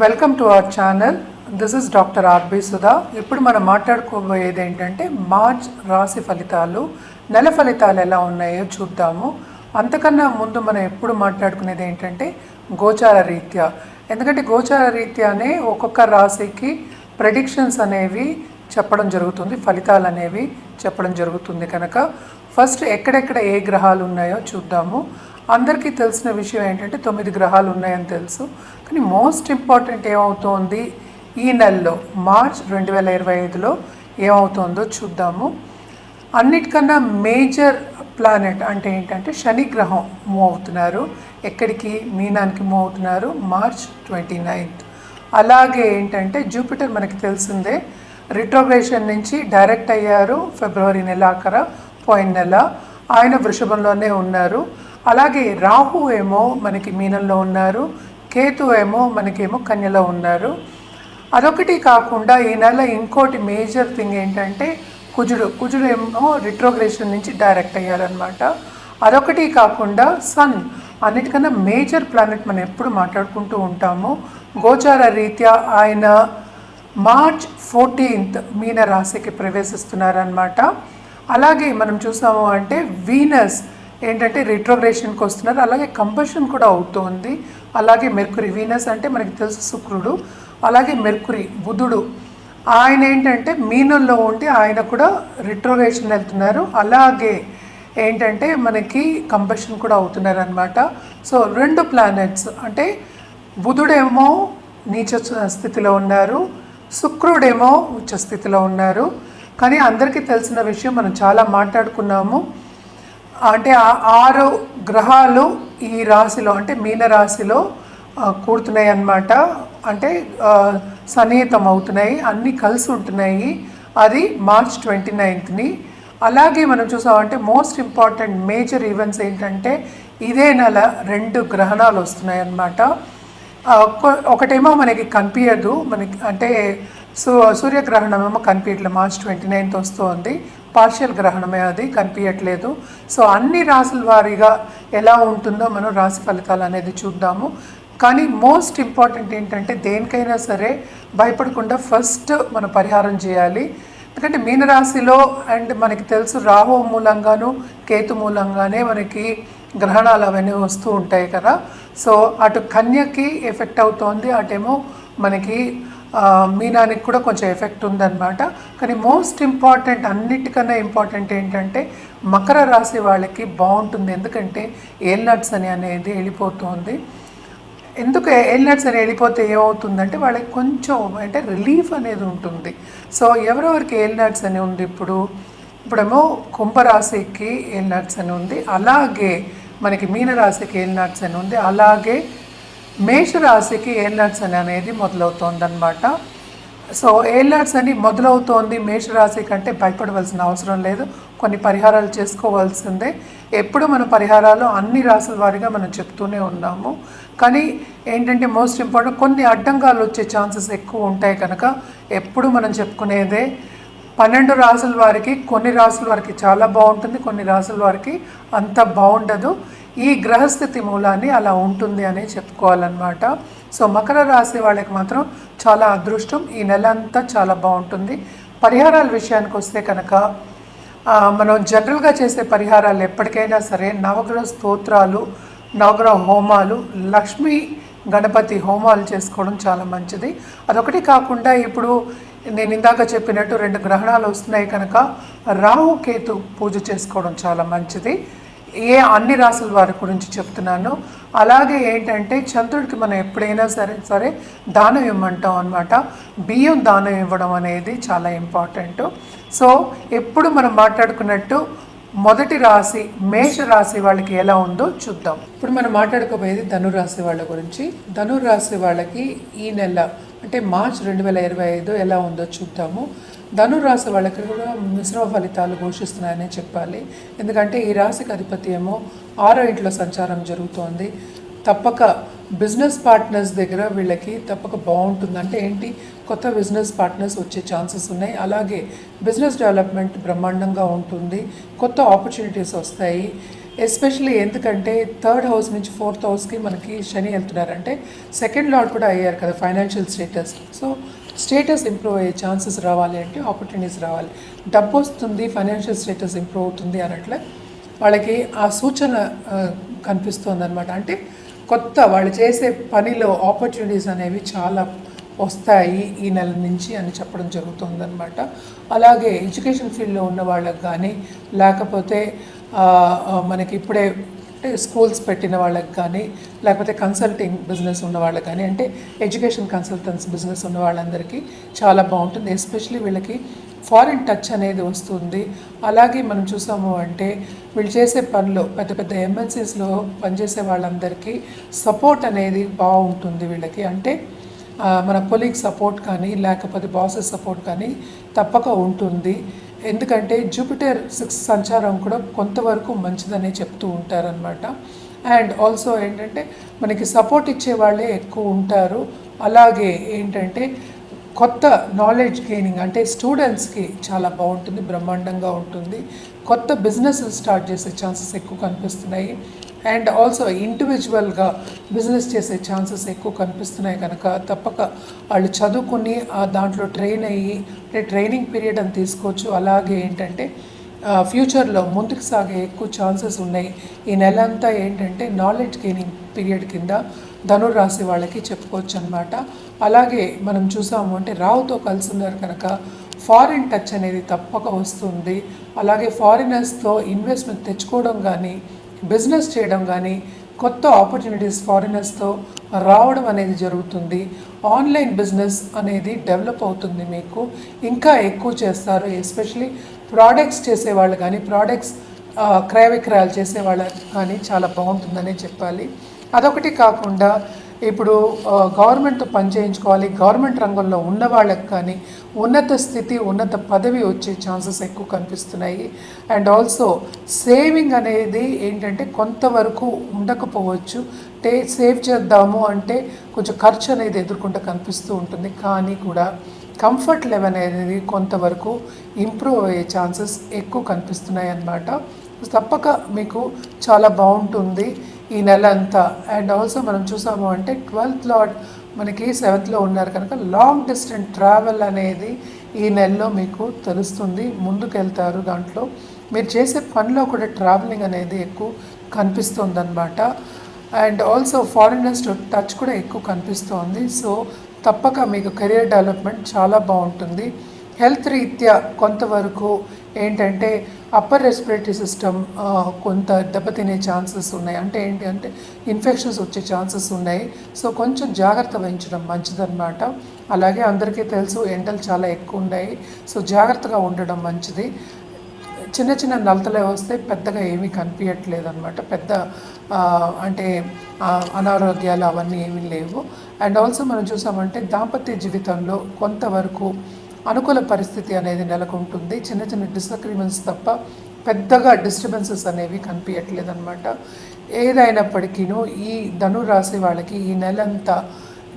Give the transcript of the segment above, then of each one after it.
Welcome to our channel this is doctor R B Sudha ఇప్పుడు మనం మాట్లాడుకోబోయేది ఏంటంటే March రాశి ఫలితాలు నెల ఫలితాలు ఎలా ఉన్నాయో చూద్దాము. అంతకన్నా ముందు మనం ఎప్పుడు మాట్లాడుకునేది ఏంటంటే గోచార రీత్యా. ఎందుకంటే గోచార రీత్యానే ఒక్కొక్క రాశికి ప్రెడిక్షన్స్ అనేవి చెప్పడం జరుగుతుంది ఫలితాలు అనేవి చెప్పడం జరుగుతుంది కనుక. ఫస్ట్ ఎక్కడెక్కడ ఏ గ్రహాలు ఉన్నాయో చూద్దాము. అందరికీ తెలిసిన విషయం ఏంటంటే తొమ్మిది గ్రహాలు ఉన్నాయని తెలుసు. కానీ మోస్ట్ ఇంపార్టెంట్ ఏమవుతోంది? ఈ నెలలో మార్చ్ రెండు వేల ఇరవై ఐదులో ఏమవుతుందో చూద్దాము. అన్నిటికన్నా మేజర్ ప్లానెట్ అంటే ఏంటంటే శని గ్రహం మూవ్ అవుతున్నారు. ఎక్కడికి? మీనానికి మూవ్ అవుతున్నారు మార్చ్ ట్వంటీ నైన్త్. అలాగే ఏంటంటే జూపిటర్ మనకి తెలిసిందే రిట్రోగ్రేషన్ నుంచి డైరెక్ట్ అయ్యారు ఫిబ్రవరి నెలాఖర పోయిన నెల. ఆయన వృషభంలోనే ఉన్నారు. అలాగే రాహు ఏమో మనకి మీనంలో ఉన్నారు కేతు ఏమో మనకేమో కన్యలో ఉన్నారు. అదొకటి కాకుండా ఈ నెల ఇంకోటి మేజర్ థింగ్ ఏంటంటే కుజుడు కుజుడు ఏమో రిట్రోగ్రేషన్ నుంచి డైరెక్ట్ అయ్యారనమాట అదొకటి కాకుండా సన్ అన్నిటికన్నా మేజర్ ప్లానెట్ మనం ఎప్పుడు మాట్లాడుకుంటూ ఉంటాము. గోచార రీత్యా ఆయన మార్చ్ ఫోర్టీన్త్ మీన రాశికి ప్రవేశిస్తున్నారనమాట అలాగే మనం చూసాము అంటే వీనస్ ఏంటంటే రిట్రోగ్రేషన్కి వస్తున్నారు అలాగే కంపల్షన్ కూడా అవుతుంది. అలాగే మెర్కురి వీనస్ అంటే మనకి తెలుసు శుక్రుడు. అలాగే మెర్కురి బుధుడు. ఆయన ఏంటంటే మీనంలో ఉండి ఆయన కూడా రిట్రోగ్రేషన్ వెళ్తున్నారు. అలాగే ఏంటంటే మనకి కంపల్షన్ కూడా అవుతున్నారు అనమాట సో రెండు ప్లానెట్స్ అంటే బుధుడేమో నీచ స్థితిలో ఉన్నారు. శుక్రుడేమో ఉచ్చ స్థితిలో ఉన్నారు. కానీ అందరికీ తెలిసిన విషయం మనం చాలా మాట్లాడుకున్నాము. అంటే ఆరు గ్రహాలు ఈ రాశిలో అంటే మీన రాశిలో కూడుతున్నాయి అన్నమాట. అంటే సన్నిహితం అవుతున్నాయి అన్నీ కలిసి ఉంటున్నాయి. అది మార్చ్ ట్వంటీ నైన్త్ని. అలాగే మనం చూసామంటే మోస్ట్ ఇంపార్టెంట్ మేజర్ ఈవెంట్స్ ఏంటంటే ఇదే నెల రెండు గ్రహణాలు వస్తున్నాయి అన్నమాట. ఒక్క- ఒకటేమో మనకి కనిపించదు మనకి అంటే సూ సూర్యగ్రహణం ఏమో కనిపించట్లేదు మార్చ్ ట్వంటీ నైన్త్ వస్తుంది. పార్షియల్ గ్రహణమే అది కనిపించట్లేదు. సో అన్ని రాసుల వారీగా ఎలా ఉంటుందో మనం రాశి ఫలితాలు అనేది చూద్దాము. కానీ మోస్ట్ ఇంపార్టెంట్ ఏంటంటే దేనికైనా సరే భయపడకుండా ఫస్ట్ మనం పరిహారం చేయాలి. ఎందుకంటే మీనరాశిలో అండ్ మనకి తెలుసు రాహు మూలంగాను కేతు మూలంగానే మనకి గ్రహణాలు అవన్నీ వస్తూ ఉంటాయి కదా. సో అటు కన్యకి ఎఫెక్ట్ అవుతోంది అటేమో మనకి మీనానికి కూడా కొంచెం ఎఫెక్ట్ ఉందన్నమాట. కానీ మోస్ట్ ఇంపార్టెంట్ అన్నిటికన్నా ఇంపార్టెంట్ ఏంటంటే మకర రాశి వాళ్ళకి బాగుంటుంది. ఎందుకంటే ఏల్నట్స్ అని అనేది వెళ్ళిపోతుంది. ఎందుకు ఎల్నట్స్ అని వెళ్ళిపోతే ఏమవుతుందంటే వాళ్ళకి కొంచెం అంటే రిలీఫ్ అనేది ఉంటుంది. సో ఎవరెవరికి ఎల్నట్స్ అని ఉంది ఇప్పుడు? ఇప్పుడేమో కుంభరాశికి ఎల్నట్స్ అని ఉంది. అలాగే మనకి మీనరాశికి ఎల్నట్స్ అని ఉంది. అలాగే మేషరాశికి ఏల్నట్స్ అని అనేది మొదలవుతోంది అనమాట సో ఎయిర్లర్స్ అని మొదలవుతోంది మేషరాశి కంటే భయపడవలసిన అవసరం లేదు. కొన్ని పరిహారాలు చేసుకోవాల్సిందే. ఎప్పుడు మన పరిహారాలు అన్ని రాసుల వారిగా మనం చెప్తూనే ఉన్నాము. కానీ ఏంటంటే మోస్ట్ ఇంపార్టెంట్ కొన్ని అడ్డంగాలు వచ్చే ఛాన్సెస్ ఎక్కువ ఉంటాయి కనుక ఎప్పుడు మనం చెప్పుకునేదే. పన్నెండు రాసుల వారికి కొన్ని రాసుల వారికి చాలా బాగుంటుంది కొన్ని రాసుల వారికి అంత బాగుండదు. ఈ గ్రహస్థితి మూలాన్ని అలా ఉంటుంది అనే చెప్పుకోవాలన్నమాట. సో మకర రాశి వాళ్ళకి మాత్రం చాలా అదృష్టం. ఈ నెల అంతా చాలా బాగుంటుంది. పరిహారాల విషయానికి వస్తే కనుక మనం జనరల్గా చేసే పరిహారాలు ఎప్పటికైనా సరే నవగ్రహ స్తోత్రాలు నవగ్రహ హోమాలు లక్ష్మీ గణపతి హోమాలు చేసుకోవడం చాలా మంచిది. అదొకటి కాకుండా ఇప్పుడు నేను ఇందాక చెప్పినట్టు రెండు గ్రహణాలు వస్తున్నాయి కనుక రాహుకేతు పూజ చేసుకోవడం చాలా మంచిది. ఏ అన్ని రాసుల వారి గురించి చెప్తున్నాను అలాగే ఏంటంటే చంద్రుడికి మనం ఎప్పుడైనా సరే సరే దానం ఇవ్వమంటాం అనమాట బియ్యం దానం ఇవ్వడం అనేది చాలా ఇంపార్టెంట్ సో ఎప్పుడు మనం మాట్లాడుకున్నట్టు మొదటి రాశి మేష రాశి వాళ్ళకి ఎలా ఉందో చూద్దాం. ఇప్పుడు మనం మాట్లాడుకోబోయేది ధనురాశి వాళ్ళ గురించి. ధనురాశి వాళ్ళకి ఈ నెల అంటే మార్చ్ రెండు వేల ఇరవై ఐదు ఎలా ఉందో చూద్దాము. ధనురాశి వాళ్ళకి కూడా మిశ్రమ ఫలితాలు ఘోషిస్తున్నాయని చెప్పాలి. ఎందుకంటే ఈ రాశికి అధిపతి ఏమో ఆరో ఇంట్లో సంచారం జరుగుతోంది. తప్పక బిజినెస్ పార్ట్నర్స్ దగ్గర వీళ్ళకి తప్పక బాగుంటుంది. అంటే ఏంటి? కొత్త బిజినెస్ పార్ట్నర్స్ వచ్చే ఛాన్సెస్ ఉన్నాయి. అలాగే బిజినెస్ డెవలప్మెంట్ బ్రహ్మాండంగా ఉంటుంది. కొత్త ఆపర్చునిటీస్ వస్తాయి. ఎస్పెషల్లీ ఎందుకంటే థర్డ్ హౌస్ నుంచి ఫోర్త్ హౌస్కి మనకి శని వెళ్తున్నారంటే సెకండ్ లార్డ్ కూడా అయ్యారు కదా financial status. So status improve అయ్యే ఛాన్సెస్ రావాలి అంటే ఆపర్చునిటీస్ రావాలి. డబ్బు వస్తుంది ఫైనాన్షియల్ స్టేటస్ ఇంప్రూవ్ అవుతుంది అన్నట్లే వాళ్ళకి ఆ సూచన కనిపిస్తుంది అనమాట అంటే కొత్త వాళ్ళు చేసే పనిలో ఆపర్చునిటీస్ అనేవి చాలా వస్తాయి ఈ నెల నుంచి అని చెప్పడం జరుగుతుందన్నమాట. అలాగే ఎడ్యుకేషన్ ఫీల్డ్లో ఉన్న వాళ్ళకి కానీ లేకపోతే మనకి ఇప్పుడే అంటే స్కూల్స్ పెట్టిన వాళ్ళకి కానీ లేకపోతే కన్సల్టింగ్ బిజినెస్ ఉన్న వాళ్ళకి కానీ అంటే ఎడ్యుకేషన్ కన్సల్టెన్స్ బిజినెస్ ఉన్న వాళ్ళందరికీ చాలా బాగుంటుంది. ఎస్పెషలీ వీళ్ళకి ఫారిన్ టచ్ అనేది వస్తుంది. అలాగే మనం చూసాము అంటే వీళ్ళు చేసే పనిలో పెద్ద పెద్ద ఎంఎన్సీస్లో పనిచేసే వాళ్ళందరికీ సపోర్ట్ అనేది బాగుంటుంది వీళ్ళకి. అంటే మన కొలీగ్ సపోర్ట్ కానీ లేకపోతే బాసెస్ సపోర్ట్ కానీ తప్పక ఉంటుంది. ఎందుకంటే జూపిటర్ సిక్స్ సంచారం కూడా కొంతవరకు మంచిదనే చెప్తూ ఉంటారనమాట అండ్ ఆల్సో ఏంటంటే మనకి సపోర్ట్ ఇచ్చే వాళ్ళే ఎక్కువ ఉంటారు. అలాగే ఏంటంటే కొత్త నాలెడ్జ్ గెయినింగ్ అంటే స్టూడెంట్స్కి చాలా బాగుంటుంది బ్రహ్మాండంగా ఉంటుంది. కొత్త బిజినెస్ స్టార్ట్ చేసే ఛాన్సెస్ ఎక్కువ కనిపిస్తున్నాయి. అండ్ ఆల్సో ఇండివిజువల్గా బిజినెస్ చేసే ఛాన్సెస్ ఎక్కువ కనిపిస్తున్నాయి కనుక తప్పక వాళ్ళు చదువుకుని ఆ దాంట్లో ట్రైన్ అయ్యి అంటే ట్రైనింగ్ పీరియడ్ అని తీసుకోవచ్చు. అలాగే ఏంటంటే ఫ్యూచర్లో ముందుకు సాగే ఎక్కువ ఛాన్సెస్ ఉన్నాయి. ఈ నెల అంతా ఏంటంటే నాలెడ్జ్ గెయినింగ్ పీరియడ్ కింద ధనుర్రాశి వాళ్ళకి చెప్పుకోవచ్చు అనమాట అలాగే మనం చూసాము అంటే రావుతో కలిసి ఉన్నారు కనుక ఫారిన్ టచ్ అనేది తప్పక వస్తుంది. అలాగే ఫారినర్స్తో ఇన్వెస్ట్మెంట్ తెచ్చుకోవడం కానీ బిజినెస్ చేయడం కానీ కొత్త ఆపర్చునిటీస్ ఫారినర్స్తో రావడం అనేది జరుగుతుంది. ఆన్లైన్ బిజినెస్ అనేది డెవలప్ అవుతుంది మీకు. ఇంకా ఎక్కువ చేస్తారు. ఎస్పెషలీ ప్రోడక్ట్స్ చేసేవాళ్ళు కానీ ప్రోడక్ట్స్ క్రయ విక్రయాలు చేసేవాళ్ళకి కానీ చాలా బాగుంటుందనే చెప్పాలి. అదొకటి కాకుండా ఇప్పుడు గవర్నమెంట్తో పనిచేయించుకోవాలి గవర్నమెంట్ రంగంలో ఉన్న వాళ్ళకి కానీ ఉన్నత స్థితి ఉన్నత పదవి వచ్చే ఛాన్సెస్ ఎక్కువ కనిపిస్తున్నాయి. అండ్ ఆల్సో సేవింగ్ అనేది ఏంటంటే కొంతవరకు ఉండకపోవచ్చు. టే సేవ్ చేద్దాము అంటే కొంచెం ఖర్చు అనేది ఎదుర్కొంటే కనిపిస్తూ ఉంటుంది. కానీ కూడా కంఫర్ట్ లెవెల్ అనేది కొంతవరకు ఇంప్రూవ్ అయ్యే ఛాన్సెస్ ఎక్కువ కనిపిస్తున్నాయి అన్నమాట తప్పక మీకు చాలా బాగుంటుంది. ఈ నెల అంతా. అండ్ ఆల్సో మనం చూసాము అంటే ట్వెల్త్ లాట్ మనకి సెవెంత్లో ఉన్నారు కనుక లాంగ్ డిస్టెన్స్ ట్రావెల్ అనేది ఈ నెలలో మీకు తెలుస్తుంది. ముందుకెళ్తారు దాంట్లో. మీరు చేసే పనిలో కూడా ట్రావెలింగ్ అనేది ఎక్కువ కనిపిస్తుందన్నమాట. అండ్ ఆల్సో ఫారినర్స్ టచ్ కూడా ఎక్కువ కనిపిస్తోంది. సో తప్పక మీకు కెరియర్ డెవలప్మెంట్ చాలా బాగుంటుంది. హెల్త్ రీత్యా కొంతవరకు ఏంటంటే అప్పర్ రెస్పిరేటరీ సిస్టమ్ కొంత దెబ్బతినే ఛాన్సెస్ ఉన్నాయి. అంటే ఏంటి అంటే ఇన్ఫెక్షన్స్ వచ్చే ఛాన్సెస్ ఉన్నాయి. సో కొంచెం జాగ్రత్త వహించడం మంచిదన్నమాట. అలాగే అందరికీ తెలుసు ఎండలు చాలా ఎక్కువ ఉన్నాయి. సో జాగ్రత్తగా ఉండడం మంచిది. చిన్న చిన్న నలతలే వస్తే పెద్దగా ఏమీ కనిపించట్లేదు అనమాట పెద్ద అంటే అనారోగ్యాలు అవన్నీ ఏమీ లేవు. అండ్ ఆల్సో మనం చూసామంటే దాంపత్య జీవితంలో కొంతవరకు అనుకూల పరిస్థితి అనేది నెలకొంటుంది. చిన్న చిన్న డిసగ్రిమెంట్స్ తప్ప పెద్దగా డిస్టర్బెన్సెస్ అనేవి కనిపించట్లేదు అనమాట ఏదైనప్పటికీను ఈ ధను రాశి వాళ్ళకి ఈ నెలంతా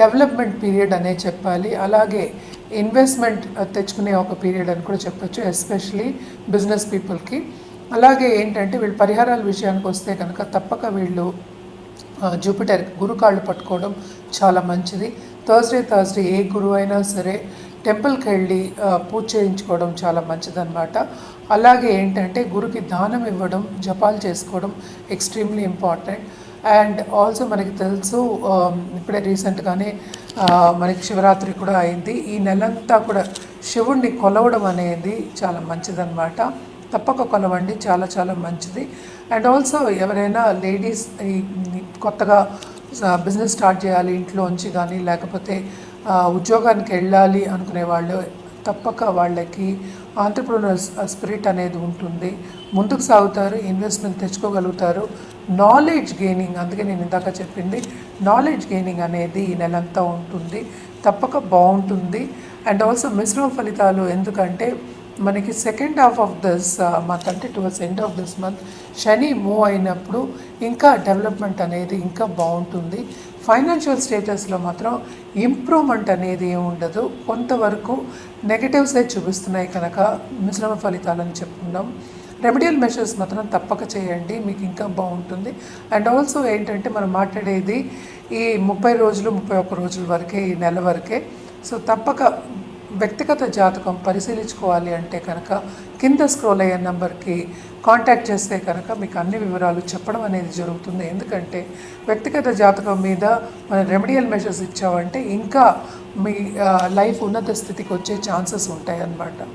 డెవలప్మెంట్ పీరియడ్ అనే చెప్పాలి. అలాగే ఇన్వెస్ట్మెంట్ తెచ్చుకునే ఒక పీరియడ్ అని కూడా చెప్పొచ్చు ఎస్పెషలీ బిజినెస్ పీపుల్కి అలాగే ఏంటంటే వీళ్ళు పరిహారాల విషయానికి వస్తే కనుక తప్పక వీళ్ళు జూపిటర్ గురుకాళ్ళు పట్టుకోవడం చాలా మంచిది. థర్స్డే థర్స్డే ఏ గురువు అయినా సరే టెంపుల్కి వెళ్ళి పూజ చేయించుకోవడం చాలా మంచిదన్నమాట. అలాగే ఏంటంటే గురుకి దానం ఇవ్వడం జపాలు చేసుకోవడం ఎక్స్ట్రీమ్లీ ఇంపార్టెంట్. అండ్ ఆల్సో మనకి తెలుసు ఇప్పుడే రీసెంట్గానే మనకి శివరాత్రి కూడా అయింది. ఈ నెలంతా కూడా శివుణ్ణి కొలవడం అనేది చాలా మంచిదన్నమాట. తప్పక కొలవండి చాలా చాలా మంచిది. అండ్ ఆల్సో ఎవరైనా లేడీస్ ఈ కొత్తగా బిజినెస్ స్టార్ట్ చేయాలి ఇంట్లోంచి కానీ లేకపోతే ఉద్యోగానికి వెళ్ళాలి అనుకునే వాళ్ళు తప్పక వాళ్ళకి ఆంటర్ప్రినర్స్ స్పిరిట్ అనేది ఉంటుంది. ముందుకు సాగుతారు ఇన్వెస్ట్మెంట్ తెచ్చుకోగలుగుతారు. నాలెడ్జ్ గెయినింగ్ అందుకే నేను ఇందాక చెప్పింది. నాలెడ్జ్ గెయినింగ్ అనేది ఈ నెలంతా ఉంటుంది. తప్పక బాగుంటుంది. అండ్ ఆల్సో మిశ్రమ ఫలితాలు ఎందుకంటే మనకి second half of this month అంటే towards end of this month Shani move అయినప్పుడు ఇంకా డెవలప్మెంట్ అనేది ఇంకా బాగుంటుంది. ఫైనాన్షియల్ స్టేటస్లో మాత్రం ఇంప్రూవ్మెంట్ అనేది ఏమి ఉండదు. కొంతవరకు నెగటివ్సే చూపిస్తున్నాయి కనుక మిశ్రమ ఫలితాలని చెప్పుకుందాం. రెమెడియల్ మెషర్స్ మాత్రం తప్పక చేయండి మీకు ఇంకా బాగుంటుంది. అండ్ ఆల్సో ఏంటంటే మనం మాట్లాడేది ఈ ముప్పై రోజులు ముప్పై ఒక్క రోజుల వరకే ఈ నెల వరకే. సో తప్పక వ్యక్తిగత జాతకం పరిశీలించుకోవాలి అంటే కనుక కింద స్క్రోల్ అయ్యే నెంబర్కి కాంటాక్ట్ చేస్తే కనుక మీకు అన్ని వివరాలు చెప్పడం అనేది జరుగుతుంది. ఎందుకంటే వ్యక్తిగత జాతకం మీద మనం రెమెడియల్ మెషర్స్ ఇచ్చామంటే ఇంకా మీ లైఫ్ ఉన్నత స్థితికి వచ్చే ఛాన్సెస్ ఉంటాయి అన్నమాట